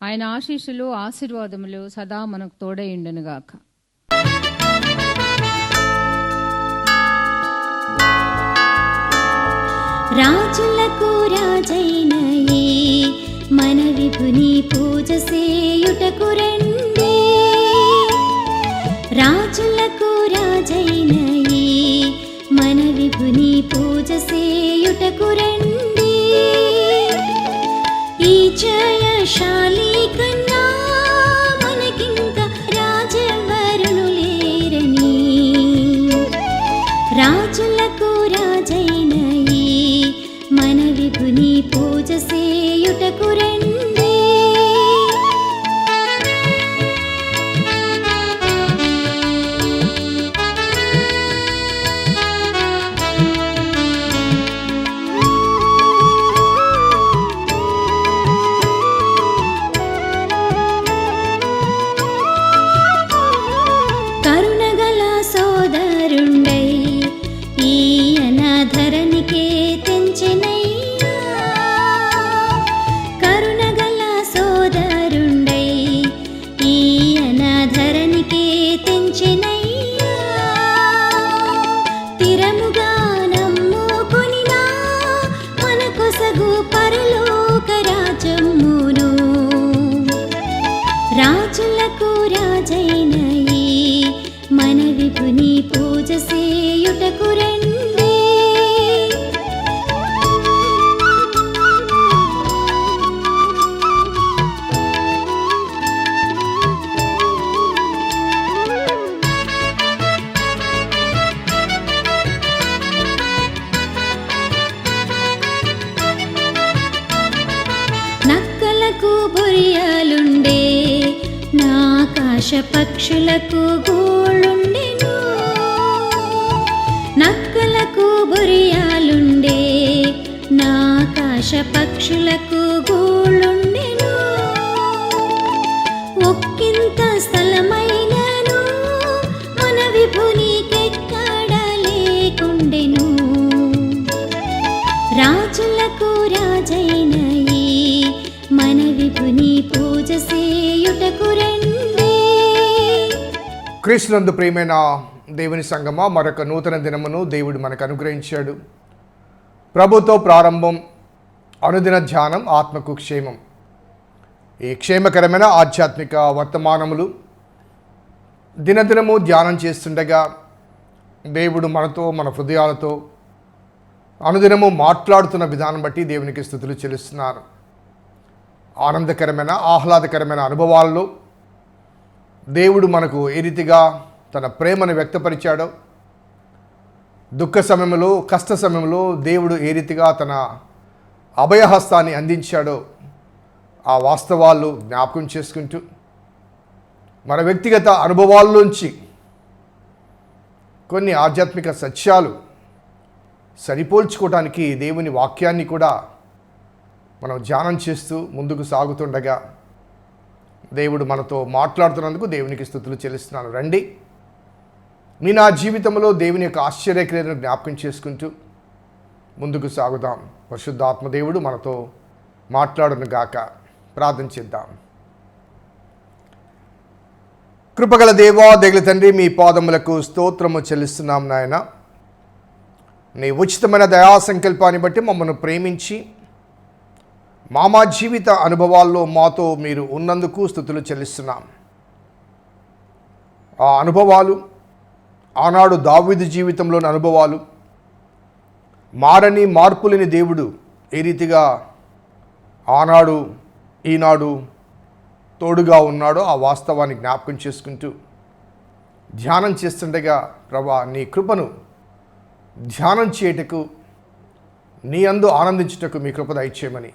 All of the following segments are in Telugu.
ఆయన ఆశీస్సులు ఆశీర్వాదములు సదా మనకు తోడైండునుగాక రాజులకు రాజైన మన విభుని పూజ సేయుటకు రండి. రాజులకు రాజైన మన విభుని పూజ సేయుటకు రండి. ఈ జయశాలి ధరణికే ఆకాశ పక్షులకు గూళ్ళుండెను నక్కలకు బొరియాలుండే నాకాశ పక్షులకు గూళ్ళుండెను. క్రీస్తునందు ప్రియమైన దేవుని సంగమా మరొక నూతన దినమును దేవుడు మనకు అనుగ్రహించాడు. ప్రభుతో ప్రారంభం అనుదిన ధ్యానం ఆత్మకు క్షేమం. ఈ క్షేమకరమైన ఆధ్యాత్మిక వర్తమానములు దినదినము ధ్యానం చేస్తుండగా దేవుడు మనతో మన హృదయాలతో అనుదినము మాట్లాడుతున్న విధానం బట్టి దేవునికి స్థుతులు చెల్లిస్తున్నారు. ఆనందకరమైన ఆహ్లాదకరమైన అనుభవాల్లో దేవుడు మనకు ఏ రీతిగా తన ప్రేమను వ్యక్తపరిచాడో దుఃఖ సమయంలో కష్ట సమయంలో దేవుడు ఏ రీతిగా తన అభయహస్తాన్ని అందించాడో ఆ వాస్తవాలు జ్ఞాపకం చేసుకుంటూ మన వ్యక్తిగత అనుభవాల్లోంచి కొన్ని ఆధ్యాత్మిక సత్యాలు సరిపోల్చుకోవడానికి దేవుని వాక్యాన్ని కూడా మనం ధ్యానం చేస్తూ ముందుకు సాగుతుండగా దేవుడు మనతో మాట్లాడుతున్నందుకు దేవునికి స్థుతులు చెల్లిస్తున్నాను. రండి. మీ నా జీవితంలో దేవుని యొక్క ఆశ్చర్యక్రియను జ్ఞాపకం చేసుకుంటూ ముందుకు సాగుదాం. పరిశుద్ధాత్మదేవుడు మనతో మాట్లాడును గాక. ప్రార్థన చేద్దాం. కృపగల దేవా దగల తండ్రి మీ పాదములకు స్తోత్రము చెల్లిస్తున్నాం నాయన. నీ ఉచితమైన దయా సంకల్పాన్ని బట్టి మమ్మల్ని ప్రేమించి మామా జీవిత అనుభవాల్లో మాతో మీరు ఉన్నందుకు స్థుతులు చెల్లిస్తున్నాం. ఆ అనుభవాలు ఆనాడు దావీదు జీవితంలోని అనుభవాలు మారని మార్పులేని దేవుడు ఏ రీతిగా ఆనాడు ఈనాడు తోడుగా ఉన్నాడో ఆ వాస్తవాన్ని జ్ఞాపకం చేసుకుంటూ ధ్యానం చేస్తుండగా ప్రభా నీ కృపను ధ్యానం చేయటకు నీ అందు ఆనందించుటకు మీ కృప దయచేయమని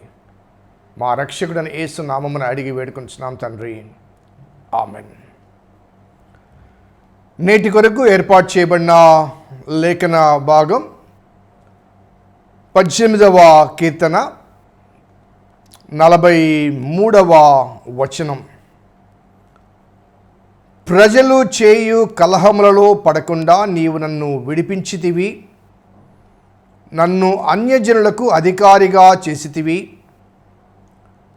మా రక్షకుడని యేసు నామమును అడిగి వేడుకుంటున్నాం తండ్రి. ఆమెన్. నేటి కొరకు ఏర్పాటు చేయబడిన లేఖన భాగం పద్దెనిమిదవ కీర్తన నలభై మూడవ వచనం. ప్రజలు చేయు కలహములలో పడకుండా నీవు నన్ను విడిపించితివి నన్ను అన్యజనులకు అధికారిగా చేసితివి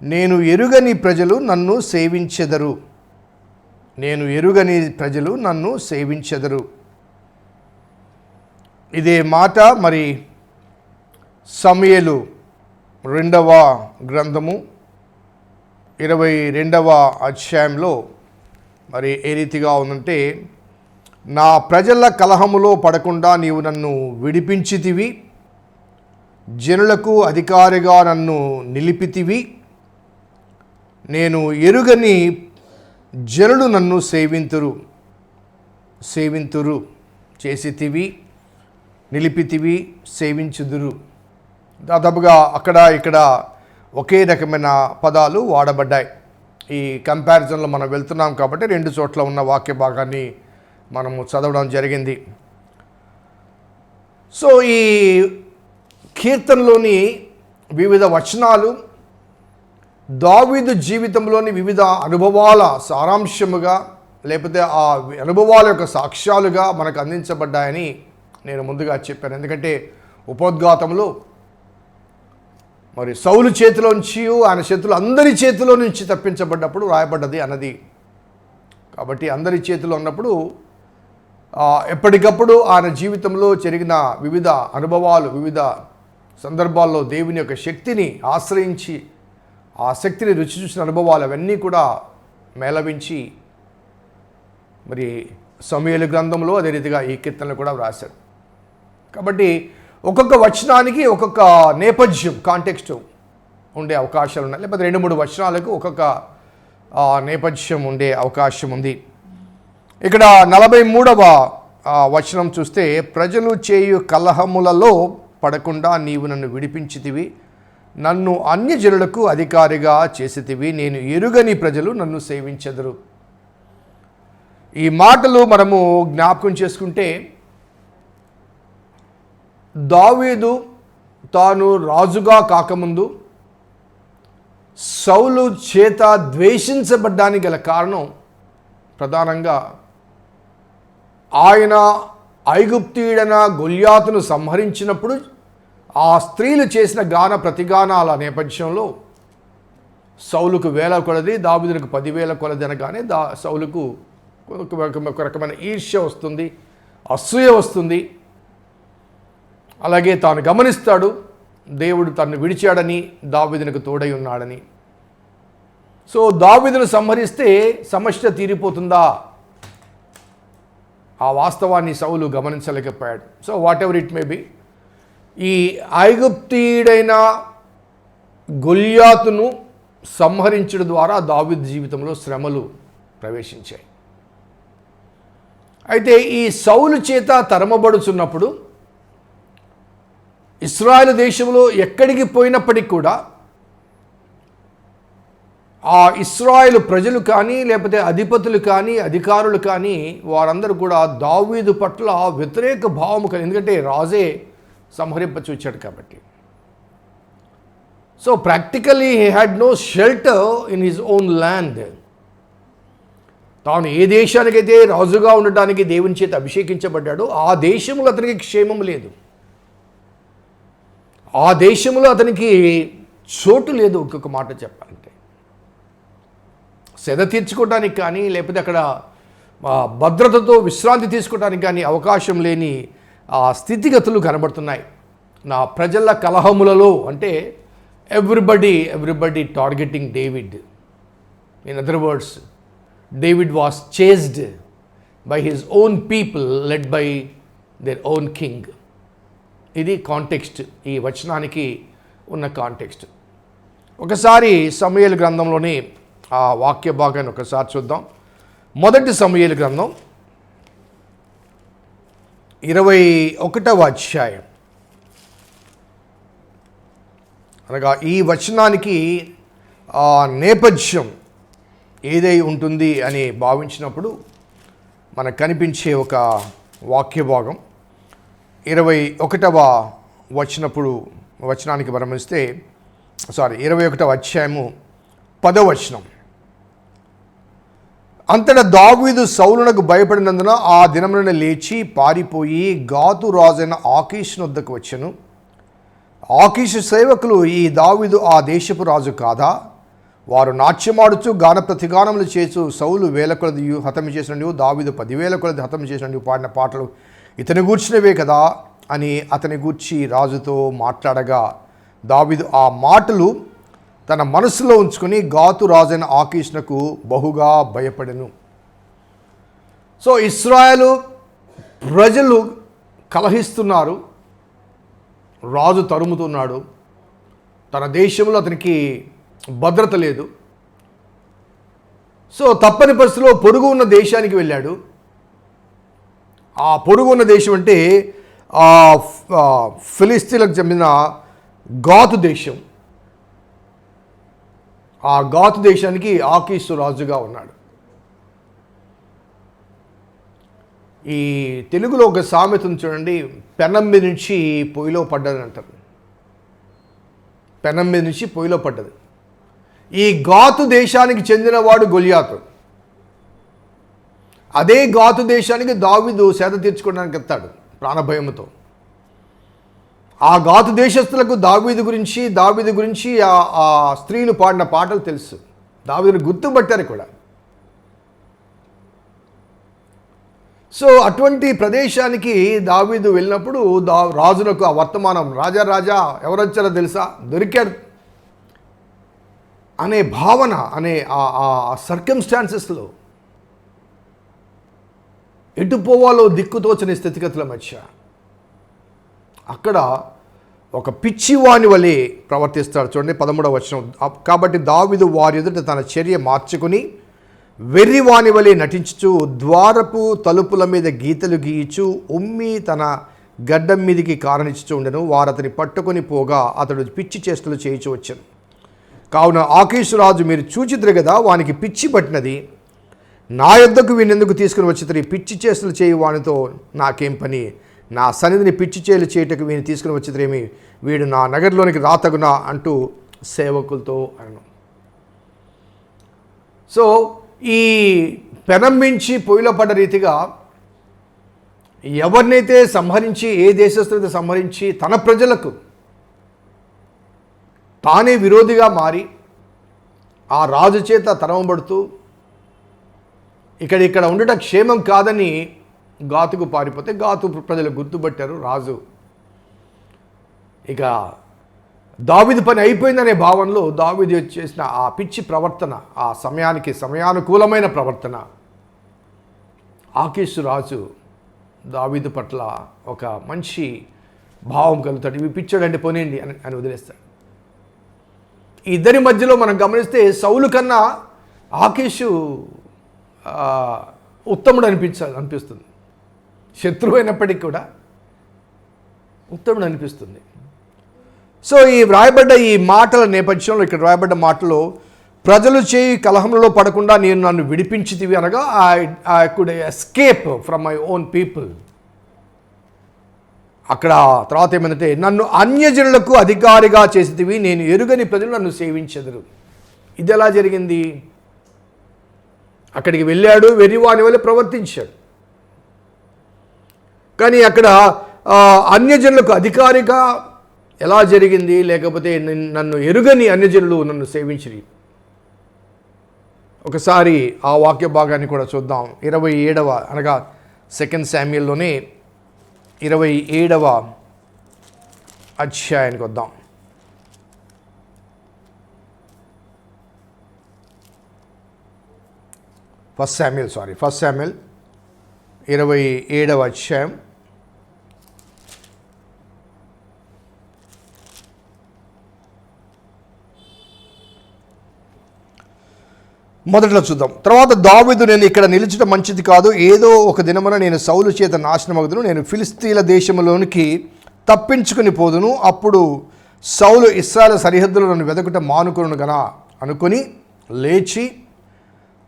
నేను ఎరుగని ప్రజలు నన్ను సేవించెదరు. నేను ఎరుగని ప్రజలు నన్ను సేవించెదరు. ఇదే మాట మరి సమయలు రెండవ గ్రంథము ఇరవై రెండవ అధ్యాయంలో మరి ఏ రీతిగా ఉందంటే నా ప్రజల కలహములో పడకుండా నీవు నన్ను విడిపించితివి జనులకు అధికారిగా నన్ను నిలిపితివి నేను ఎరుగని జనులు నన్ను సేవింతురు. సేవింతురు. చేసితివి నిలిపితివి సేవించుదురు. దాదాపుగా అక్కడ ఇక్కడ ఒకే రకమైన పదాలు వాడబడ్డాయి. ఈ కంపారిజన్లో మనం వెళ్తున్నాం కాబట్టి రెండు చోట్ల ఉన్న వాక్య భాగాన్ని మనము చదవడం జరిగింది. సో ఈ కీర్తనలోని వివిధ వచనాలు దావీదు జీవితంలోని వివిధ అనుభవాల సారాంశముగా లేకపోతే ఆ అనుభవాల యొక్క సాక్ష్యాలుగా మనకు అందించబడ్డాయని నేను ముందుగా చెప్పాను. ఎందుకంటే ఉపోద్ఘాతంలో మరి సౌలు చేతిలోంచి ఆయన చేతులు అందరి చేతిలో నుంచి తప్పించబడ్డప్పుడు రాయబడ్డది అన్నది. కాబట్టి అందరి చేతిలో ఉన్నప్పుడు ఎప్పటికప్పుడు ఆయన జీవితంలో జరిగిన వివిధ అనుభవాలు వివిధ సందర్భాల్లో దేవుని యొక్క శక్తిని ఆశ్రయించి ఆ శక్తిని రుచి చూసిన అనుభవాలు అవన్నీ కూడా మేళవించి మరి సమయలు గ్రంథంలో అదే రీతిగా ఈ కీర్తనలు కూడా వ్రాశారు. కాబట్టి ఒక్కొక్క వచనానికి ఒక్కొక్క నేపథ్యం కాంటెక్స్ట్ ఉండే అవకాశాలు ఉన్నాయి. లేకపోతే రెండు మూడు వచనాలకు ఒక్కొక్క నేపథ్యం ఉండే అవకాశం ఉంది. ఇక్కడ నలభై మూడవ వచనం చూస్తే ప్రజలు చేయు కలహములలో పడకుండా నీవు నన్ను విడిపించితివి. నన్ను అన్యజనులకు అధికారిగా చేసితివి నేను ఎరుగని ప్రజలు నన్ను సేవించెదరు. ఈ మాటలు మనము జ్ఞాపకం చేసుకుంటే దావీదు తాను రాజుగా కాకముందు సౌలు చేత ద్వేషించబడ్డానికి గల కారణం ప్రధానంగా ఆయన ఐగుప్తీయుడన గొల్యాతును సంహరించినప్పుడు ఆ స్త్రీలు చేసిన గాన ప్రతిగానాల నేపథ్యంలో సౌలుకు వేల కొలది దాబిదులకు పదివేల కొలది అనగానే దా సౌలుకు ఒక రకమైన ఈర్ష్య వస్తుంది అసూయ వస్తుంది. అలాగే తాను గమనిస్తాడు దేవుడు తను విడిచాడని దావిదునికి తోడై ఉన్నాడని. సో దావిదును సంహరిస్తే సమస్య తీరిపోతుందా? ఆ వాస్తవాన్ని Saul గమనించలేకపోయాడు. So whatever it may be ఈ ఐగుప్తీయుడైన గొల్యాతును సంహరించడం ద్వారా దావిద్ జీవితంలో శ్రమలు ప్రవేశించాయి. అయితే ఈ సౌలు చేత తరమబడుచున్నప్పుడు ఇస్రాయల్ దేశంలో ఎక్కడికి పోయినప్పటికీ కూడా ఆ ఇస్రాయల్ ప్రజలు కానీ లేకపోతే అధిపతులు కానీ అధికారులు కానీ వారందరూ కూడా దావీదు పట్ల వ్యతిరేక భావం కలిగి ఎందుకంటే రాజే సంహరింప చూచాడు కాబట్టి. So practically he had no shelter in his own land తాను ఏ దేశానికైతే రాజుగా ఉండటానికి దేవుని చేత అభిషేకించబడ్డాడో ఆ దేశంలో అతనికి క్షేమం లేదు. ఆ దేశంలో అతనికి చోటు లేదు ఇంకొక మాట చెప్పాలంటే. సెద తీర్చుకోవడానికి కానీ లేకపోతే అక్కడ భద్రతతో విశ్రాంతి తీసుకోవడానికి కానీ అవకాశం లేని ఆ స్థితిగతులు కనబడుతున్నాయి. నా ప్రజల కలహములలో అంటే everybody everybody targeting David in other words David was chased by his own people led by their own king ఇది కాంటెక్స్ట్ ఈ వచనానికి ఉన్న కాంటెక్స్ట్ ఒకసారి సమయలు గ్రంథంలోని ఆ వాక్య భాగాన్ని ఒకసారి చూద్దాం. మొదటి సమయలు గ్రంథం ఇరవై ఒకటవ అధ్యాయం. అనగా ఈ వచనానికి ఆ నేపథ్యం ఏదై ఉంటుంది అని భావించినప్పుడు మనకు కనిపించే ఒక వాక్య భాగం ఇరవై ఒకటవ వచ్చినప్పుడు వచనానికి గమనిస్తే సారీ ఇరవై ఒకటవ అధ్యాయము పదవచనం. అంతటా దావీదు సౌలునకు భయపడినందున ఆ దినమున లేచి పారిపోయి గాతు రాజైన ఆకీష్ వద్దకు వచ్చాను. ఆకీష్ సేవకులు ఈ దావీదు ఆ దేశపు రాజు కాదా? వారు నాట్యమాడుచు గాన ప్రతిగానములు చేసు సౌలు వేల కొలది హతము చేసినట్టు దావీదు పదివేల కొలది హతము చేసినట్టు పాడిన పాటలు ఇతని గూర్చినవే కదా? అని అతని గూర్చి రాజుతో మాట్లాడగా దావీదు ఆ మాటలు తన మనసులో ఉంచుకొని గాతు రాజైన ఆకీష్నకు బహుగా భయపడెను. సో ఇస్రాయలు ప్రజలు కలహిస్తున్నారు. రాజు తరుముతున్నాడు. తన దేశంలో అతనికి భద్రత లేదు. సో తప్పని పరిస్థితిలో పొరుగు ఉన్న దేశానికి వెళ్ళాడు. ఆ పొరుగు ఉన్న దేశం అంటే ఫిలిస్తీన్లకు చెందిన గాతు దేశం. ఆ గాతు దేశానికి ఆకీసు రాజుగా ఉన్నాడు. ఈ తెలుగులో ఒక సామెతను చూడండి పెనం మీద నుంచి పొయ్యిలో పడ్డది అంటారు. పెనం మీద నుంచి పొయ్యిలో పడ్డది. ఈ గాతు దేశానికి చెందినవాడు గొలియాతు. అదే గాతు దేశానికి దావిదు సేద తీర్చుకోవడానికి ఎత్తాడు ప్రాణభయంతో ఆ గాతు దేశస్తులకు దావీదు గురించి దావీదు గురించి ఆ- స్త్రీలు పాడిన పాటలు తెలుసు. దావీదుని గుర్తుపట్టారు కూడా. సో అటువంటి ప్రదేశానికి దావీదు వెళ్ళినప్పుడు దా రాజునకు ఆ వర్తమానం రాజా రాజా ఎవరొచ్చారో తెలుసా? దొరికాడు అనే భావన అనే ఆ- ఆ సర్కమ్స్టాన్సెస్లో ఎటు పోవాలో దిక్కుతోచని స్థితిగతుల మధ్య అక్కడ ఒక పిచ్చివాని వలె ప్రవర్తిస్తాడు. చూడండి పదమూడవ వచనం. కాబట్టి దావిదు వారి ఎదుట తన చర్య మార్చుకుని వెర్రివాని వలె నటించుచు ద్వారపు తలుపుల మీద గీతలు గీయిచు ఉమ్మి తన గడ్డం మీదికి కారణించుచు ఉండెను. వారు అతని పట్టుకొని పోగా అతడు పిచ్చి చేష్టలు చేయించు వచ్చాను. కావున ఆకేశురాజు మీరు చూచిద్దరు కదా వానికి పిచ్చి పట్టినది. నా యొద్దకు వీనెందుకు తీసుకుని వచ్చి పిచ్చి చేష్టలు చేయి వానితో నాకేం పని? నా సన్నిధిని పిచ్చి చేయలు చేయటకు వీని తీసుకుని వచ్చిద్రేమి? వీడు నా నగర్లోనికి రాతగునా అంటూ సేవకులతో అను. సో ఈ పెనంబించి పొయ్యిలో పడ్డ రీతిగా ఎవరినైతే సంహరించి ఏ దేశస్తులైతే సంహరించి తన ప్రజలకు తానే విరోధిగా మారి ఆ రాజు చేత తరమబడుతూ ఇక్కడ ఇక్కడ ఉండటం క్షేమం కాదని గాతుకు పారిపోతే గాతు ప్రజలు గుర్తుపట్టారు రాజు. ఇక దావిది పని అయిపోయిందనే భావనలో దావిది చేసిన ఆ పిచ్చి ప్రవర్తన ఆ సమయానికి సమయానుకూలమైన ప్రవర్తన. ఆకేషు రాజు దావీదు పట్ల ఒక మంచి భావం కలుగుతాడు. ఇవి పిచ్చాడంటే పోనీయండి అని అని వదిలేస్తాడు. ఇద్దరి మధ్యలో మనం గమనిస్తే సౌలు కన్నా ఆకేషు ఉత్తముడు అనిపించాలి అనిపిస్తుంది. శత్రువు అయినప్పటికీ కూడా ఉత్తముడు అనిపిస్తుంది. సో ఈ వ్రాయబడ్డ ఈ మాటల నేపథ్యంలో ఇక్కడ వ్రాయబడ్డ మాటలో ప్రజలు చేయి కలహంలో పడకుండా నేను నన్ను విడిపించితివి అనగా I I could escape from my own people అక్కడ తర్వాత ఏమంటే నన్ను అన్యజనులకు అధికారిగా చేసేవి నేను ఎరుగని ప్రజలు నన్ను సేవించెదరు. ఇది ఎలా జరిగింది? అక్కడికి వెళ్ళాడు వెర్రివాని వల్ల ప్రవర్తించాడు. కానీ అక్కడ అన్యజనులకు అధికారిక ఎలా జరిగింది? లేకపోతే నన్ను ఎరుగని అన్యజనులు నన్ను సేవించిరి. ఒకసారి ఆ వాక్య భాగాన్ని కూడా చూద్దాం. ఇరవై ఏడవ అనగా సెకండ్ శామ్యుల్లోనే ఇరవై ఏడవ అధ్యాయానికి వద్దాం. First Samuel sorry first Samuel ఇరవై ఏడవ అధ్యాయం. మొదట్లో చూద్దాం. తర్వాత దావీదు నేను ఇక్కడ నిలిచడం మంచిది కాదు. ఏదో ఒక దినమున నేను సౌలు చేత నాశనమగుదును. నేను ఫిలిస్తీన్ల దేశంలోనికి తప్పించుకుని పోదును. అప్పుడు సౌలు ఇస్రాయల్ సరిహద్దులో నన్ను వెదకుట మానుకును గన అనుకొని లేచి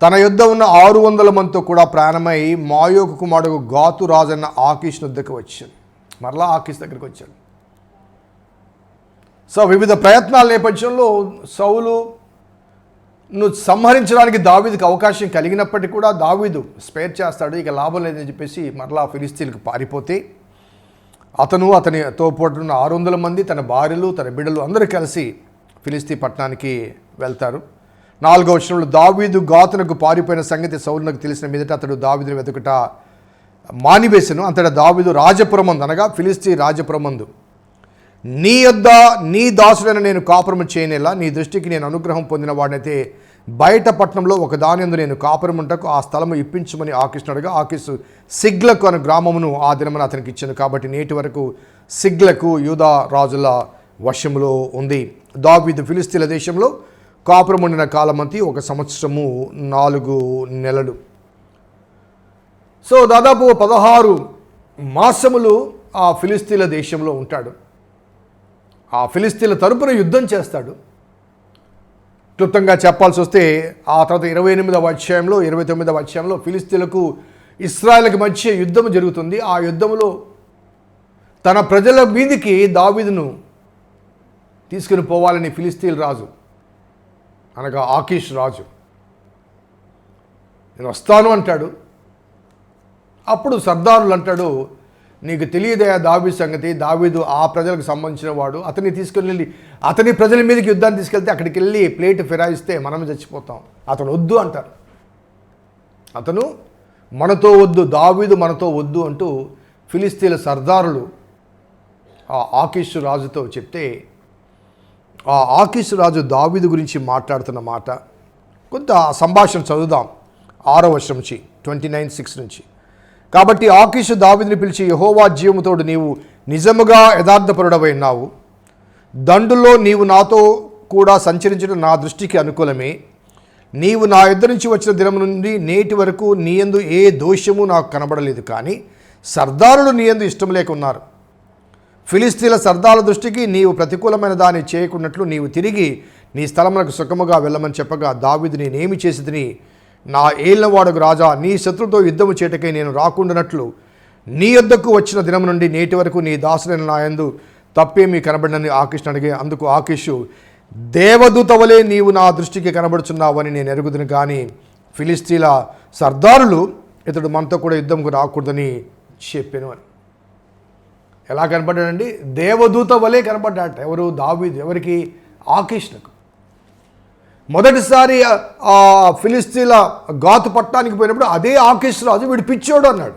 తన యుద్ధ ఉన్న ఆరు వందల మందితో కూడా ప్రాణమై మాయోకు కుమారుడు గాతు రాజన్న ఆకీష్ వద్దకు వచ్చాను. మరలా ఆకీష్ దగ్గరికి వచ్చాడు సో వివిధ ప్రయత్నాల నేపథ్యంలో సౌలు నువ్వు సంహరించడానికి దావీదుకి అవకాశం కలిగినప్పటికీ కూడా దావీదు స్పేర్ చేస్తాడు ఇక లాభం లేదని చెప్పేసి మరలా ఫిలిస్తీన్కి పారిపోతే అతను అతనితో పాటు ఉన్న ఆరు వందల మంది తన భార్యలు తన బిడ్డలు అందరూ కలిసి ఫిలిస్తీ పట్టణానికి వెళ్తారు. నాలుగో విషయంలో దావీదు గాతునకు పారిపోయిన సంగతి సౌరునకు తెలిసిన మీదట అతడు దావీదుని వెతుకుట మానివేశను అంతటా దావీదు రాజపురమందు అనగా ఫిలిస్తీ రాజపురమందు. నీ యొద్ద నీ దాసుడైన నేను కాపురము చేయనేలా నీ దృష్టికి నేను అనుగ్రహం పొందిన వాడినైతే బయట పట్టణంలో ఒక దాని యందు నేను కాపురముంటకు ఆ స్థలము ఇప్పించమని ఆకిష్ణుడుగా ఆకిసు సిగ్లకు అనే గ్రామమును ఆ దినమున అతనికి ఇచ్చాను కాబట్టి నేటి వరకు సిగ్లకు యూదా రాజుల వశములో ఉంది. దావీదు ఫిలిస్తీన్ల దేశంలో కాపురముండిన కాలమంతి ఒక సంవత్సరము నాలుగు నెలలు. సో దాదాపు పదహారు మాసములు ఆ ఫిలిస్తీన్ల దేశంలో ఉంటాడు. ఆ ఫిలిస్తీన్ల తరపున యుద్ధం చేస్తాడు. క్లుప్తంగా చెప్పాల్సి వస్తే ఆ తర్వాత ఇరవై ఎనిమిదవ అధ్యాయంలో ఇరవై తొమ్మిదవ అధ్యాయంలో ఫిలిస్తీన్లకు ఇస్రాయల్కి మధ్య యుద్ధం జరుగుతుంది. ఆ యుద్ధంలో తన ప్రజల మీదికి దావీదును తీసుకుని పోవాలని ఫిలిస్తీన్ రాజు అనగా ఆకీష్ రాజు. నేను వస్తాను అంటాడు. అప్పుడు సర్దారులు అంటాడు నీకు తెలియదయా దావీ సంగతి. దావీదు ఆ ప్రజలకు సంబంధించిన వాడు. అతన్ని తీసుకుని వెళ్ళి అతని ప్రజల మీదకి యుద్ధాన్ని తీసుకెళ్తే అక్కడికి వెళ్ళి ప్లేట్ ఫిరాయిస్తే మనం చచ్చిపోతాం. అతను వద్దు అంటారు. అతను మనతో వద్దు దావీదు మనతో వద్దు అంటూ ఫిలిస్తీన్ల సర్దారులు ఆ ఆకీషు రాజుతో చెప్తే ఆ ఆకీషు రాజు దావీదు గురించి మాట్లాడుతున్న మాట. కొంత సంభాషణ చదువుదాం. ఆరో వర్షం నుంచి ట్వంటీ నైన్ సిక్స్ నుంచి. కాబట్టి ఆకీషు దావీదుని పిలిచి యహోవా జీవముతోడు నీవు నిజముగా యథార్థపరుడవై ఉన్నావు. దండులో నీవు నాతో కూడా సంచరించడం నా దృష్టికి అనుకూలమే. నీవు నా యుద్ధ నుంచి వచ్చిన దినం నుండి నేటి వరకు నీయందు ఏ దోషము నాకు కనబడలేదు. కానీ సర్దారులు నీయందు ఇష్టం లేకున్నారు ఫిలిస్తీన్ల సర్దాల దృష్టికి నీవు ప్రతికూలమైన దాన్ని చేయకున్నట్లు నీవు తిరిగి నీ స్థలమునకు సుఖముగా వెళ్ళమని చెప్పగా దావిదు నేనేమి చేసిదిని నా ఏళ్ళవాడకు రాజా నీ శత్రుతో యుద్ధము చేటకై నేను రాకుండానట్లు నీ యొద్దకు వచ్చిన దినం నుండి నేటి వరకు నీ దాసులైన నాయందు తప్పేమీ కనబడినని ఆకృష్ణ అడిగే అందుకు ఆకీషు దేవదూత వలె నీవు నా దృష్టికి కనబడుచున్నావని నేను ఎరుగుదును కానీ ఫిలిస్తీన్ల సర్దారులు ఇతడు మనతో కూడా యుద్ధంకు రాకూడదని చెప్పాను అని. ఎలా కనపడ్డాడండి? దేవదూత వలె కనపడ్డాట ఎవరు? దావీదు. ఎవరికి? ఆకీష్ణకు మొదటిసారి ఆ- ఫిలిస్తీన్ల గాతు పట్టణానికి పోయినప్పుడు అదే ఆకీష్ రాజు వీడు పిచ్చోడు అన్నాడు.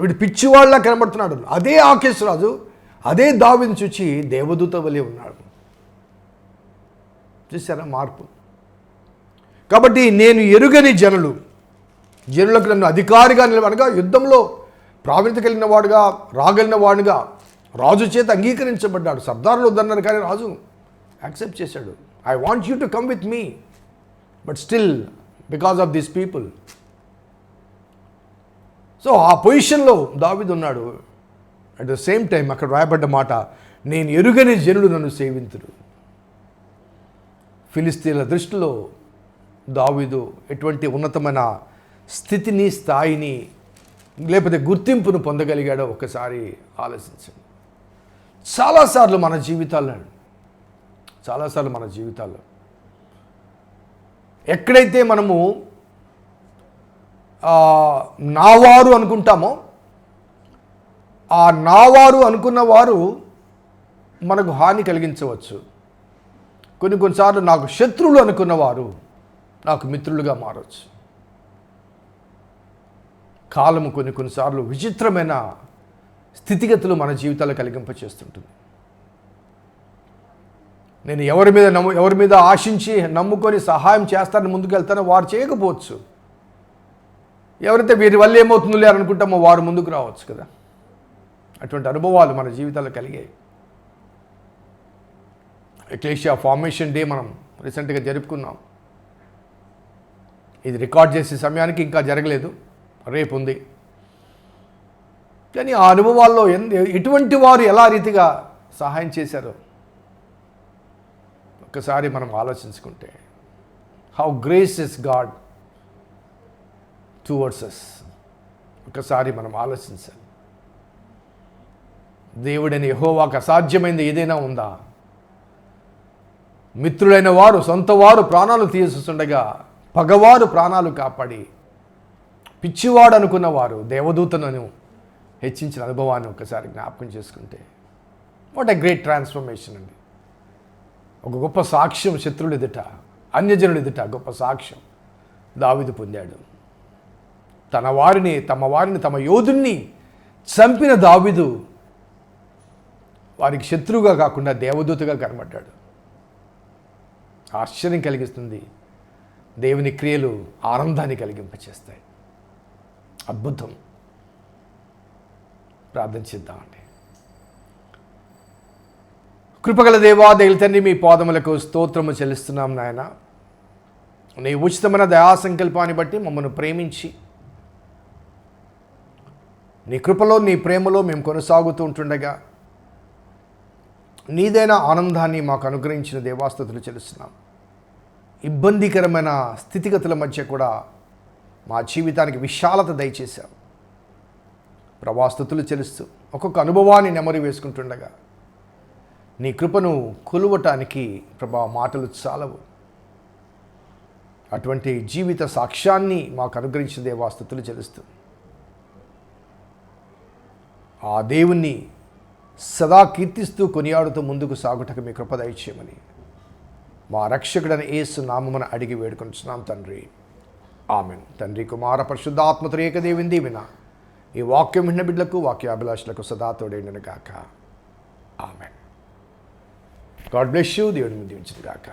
వీడు పిచ్చివాళ్ళ కనబడుతున్నాడు. అదే ఆకేష్ రాజు అదే దావిని చూచి దేవదూత వలె ఉన్నాడు. చూసారా మార్పు? కాబట్టి నేను ఎరుగని జనులు జనులకు నన్ను అధికారిగా నిలవనగా యుద్ధంలో ప్రావీణ్యత కలిగిన వాడుగా రాగలిగిన వాడుగా రాజు చేత అంగీకరించబడ్డాడు. సర్దారులు వద్దన్నారు కానీ రాజు యాక్సెప్ట్ చేశాడు. I want you to come with me but still because of this people so ఆ పొజిషన్లో దావిద్ ఉన్నాడు. అట్ ద సేమ్ టైం అక్కడ రాయబడ్డ మాట నేను ఎరుగని జనుడు నన్ను సేవింతుడు ఫిలిస్తీన్ల దృష్టిలో దావీదు ఎటువంటి ఉన్నతమైన స్థితిని స్థాయిని లేకపోతే గుర్తింపును పొందగలిగాడో ఒకసారి ఆలోచించండి. చాలాసార్లు మన జీవితాల్లో చాలాసార్లు మన జీవితాల్లో. ఎక్కడైతే మనము నావారు అనుకుంటామో ఆ నావారు అనుకున్న వారు మనకు హాని కలిగించవచ్చు. కొన్ని కొన్నిసార్లు నాకు శత్రువులు అనుకున్న వారు నాకు మిత్రులుగా మారవచ్చు కాలము కొన్ని కొన్నిసార్లు విచిత్రమైన స్థితిగతులు మన జీవితాలు కలిగింపచేస్తుంటుంది. నేను ఎవరి మీద నమ్ము ఎవరి మీద ఆశించి నమ్ముకొని సహాయం చేస్తానని ముందుకెళ్తానో వారు చేయకపోవచ్చు. ఎవరైతే వీరి వల్ల ఏమవుతుందో లేరు అనుకుంటామో వారు ముందుకు రావచ్చు కదా. అటువంటి అనుభవాలు మన జీవితాల్లో కలిగాయి. ఎక్లేషియా ఫార్మేషన్ డే మనం రీసెంట్గా జరుపుకున్నాం. ఇది రికార్డ్ చేసే సమయానికి ఇంకా జరగలేదు. రేపు ఉంది. కానీ ఆ అనుభవాల్లో ఎన్ ఎటువంటి వారు ఎలా రీతిగా సహాయం చేశారో ఒక్కసారి మనం ఆలోచించుకుంటే how grace is God towards us ఒకసారి మనం ఆలోచించాలి. దేవుడని యెహోవాకు అసాధ్యమైంది ఏదైనా ఉందా? మిత్రులైన వారు సొంత వారు ప్రాణాలు తీస్తుండగా పగవారు ప్రాణాలు కాపాడి పిచ్చివాడు అనుకున్న వారు దేవదూతను హెచ్చించిన అనుభవాన్ని ఒకసారి జ్ఞాపకం చేసుకుంటే వాట్ ఎ గ్రేట్ ట్రాన్స్ఫర్మేషన్ అండి. ఒక గొప్ప సాక్ష్యం శత్రువులు ఎదుట అన్యజనులు ఎదుట గొప్ప సాక్ష్యం దావిదు పొందాడు. తన వారిని తమ వారిని తమ యోధుణ్ణి చంపిన దావిదు వారికి శత్రువుగా కాకుండా దేవదూతగా కనబడ్డాడు. ఆశ్చర్యం కలిగిస్తుంది. దేవుని క్రియలు ఆనందాన్ని కలిగింపచేస్తాయి. అద్భుతం. ప్రార్థన చేద్దామండి. కృపగల దేవా దేవుల తండ్రి మీ పాదములకు స్తోత్రము చెల్లిస్తున్నాం నాయన. నీ ఉచితమైన దయా సంకల్పాన్ని బట్టి మమ్మల్ని ప్రేమించి నీ కృపలో నీ ప్రేమలో మేము కొనసాగుతూ ఉంటుండగా నీదైన ఆనందాన్ని మాకు అనుగ్రహించిన దేవాస్థుతులు చెల్లిస్తున్నాం. ఇబ్బందికరమైన స్థితిగతుల మధ్య కూడా మా జీవితానికి విశాలత దయచేశావు. ప్రభాస్తుతులు చెల్లిస్తూ ఒక్కొక్క అనుభవాన్ని నెమరు వేసుకుంటుండగా నీ కృపను కొలువటానికి ప్రభా మాటలు చాలవు. అటువంటి జీవిత సాక్ష్యాన్ని మాకు అనుగ్రహించిన దేవాస్థుతులు చెల్లిస్తూ. ఆ దేవుణ్ణి సదా కీర్తిస్తూ కొనియాడుతూ ముందుకు సాగుటకు మీ కృప దయచేయమని మా రక్షకుడని ఏసు నామమున అడిగి వేడుకొంటున్నాం తండ్రి. ఆమెన్. తండ్రి కుమార పరిశుద్ధాత్మత ఏకదేవిని దీవిన ఈ వాక్యం విన్న బిడ్డలకు వాక్యాభిలాషులకు సదా తోడైండును గాక. ఆమెన్. గాడ్ బ్లెస్ యూ దేవుని దీవించును గాక